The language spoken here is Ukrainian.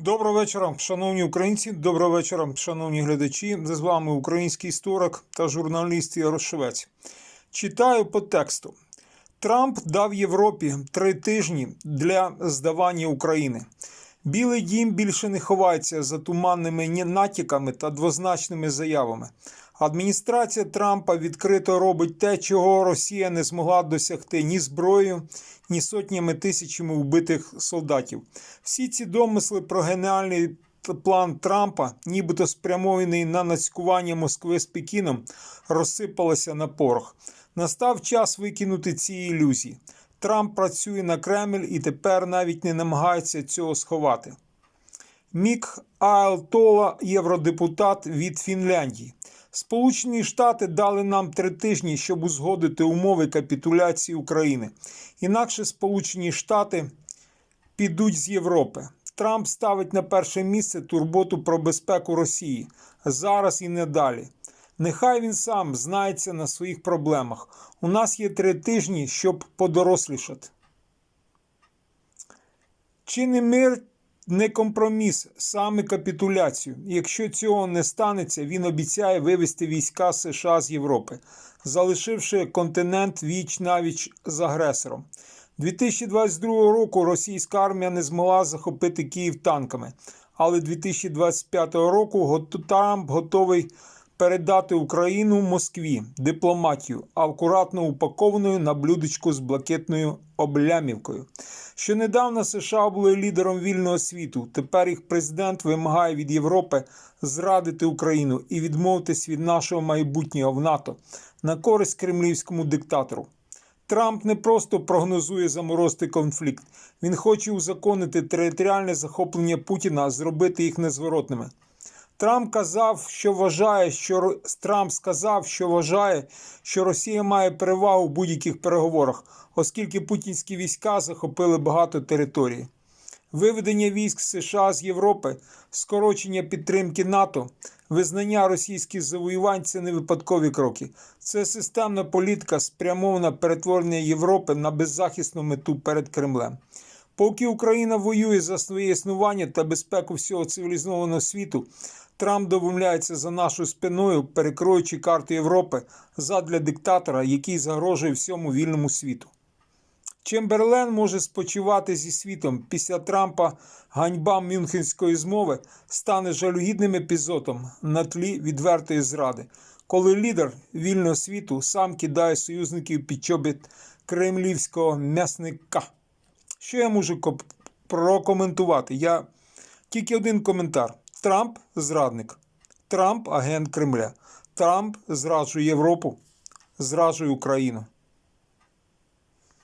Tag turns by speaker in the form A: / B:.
A: Доброго вечора, шановні українці. Доброго вечора, шановні глядачі. З вами український історик та журналіст Ярошевець. Читаю по тексту. Трамп дав Європі три тижні для здавання України. Білий дім більше не ховається за туманними натяками та двозначними заявами. Адміністрація Трампа відкрито робить те, чого Росія не змогла досягти ні зброєю, ні сотнями тисячами вбитих солдатів. Всі ці домисли про геніальний план Трампа, нібито спрямований на нацькування Москви з Пекіном, розсипалися на порох. Настав час викинути ці ілюзії. Трамп працює на Кремль і тепер навіть не намагається цього сховати. Мік Айлтола, євродепутат від Фінляндії. Сполучені Штати дали нам три тижні, щоб узгодити умови капітуляції України. Інакше Сполучені Штати підуть з Європи. Трамп ставить на перше місце турботу про безпеку Росії зараз і не далі. Нехай він сам знається на своїх проблемах. У нас є три тижні, щоб подорослішати. Чи не мир не компроміс, саме капітуляцію? Якщо цього не станеться, він обіцяє вивести війська США з Європи, залишивши континент віч навіч з агресором. 2022 року російська армія не змогла захопити Київ танками, але 2025 року Трамп готовий передати Україну Москві дипломатію, акуратно упакованою на блюдечку з блакитною облямівкою. Що недавно США були лідером вільного світу. Тепер їх президент вимагає від Європи зрадити Україну і відмовитись від нашого майбутнього в НАТО на користь кремлівському диктатору. Трамп не просто прогнозує заморозити конфлікт, він хоче узаконити територіальне захоплення Путіна, зробити їх незворотними. Трамп казав, що вважає, що Трамп сказав, що вважає, що Росія має перевагу в будь-яких переговорах, оскільки путінські війська захопили багато території. Виведення військ США з Європи, скорочення підтримки НАТО, визнання російських завоювань це не випадкові кроки. Це системна політика, спрямована перетворення Європи на беззахисну мету перед Кремлем. Поки Україна воює за своє існування та безпеку всього цивілізованого світу, Трамп домовляється за нашою спиною, перекроючи карту Європи задля диктатора, який загрожує всьому вільному світу. Чемберлен може спочивати зі світом. Після Трампа ганьба Мюнхенської змови стане жалюгідним епізодом на тлі відвертої зради, коли лідер вільного світу сам кидає союзників під чобіт кремлівського м'ясника. Що я можу прокоментувати? Я тільки один коментар: Трамп зрадник, Трамп агент Кремля, Трамп зраджує Європу, зраджує Україну.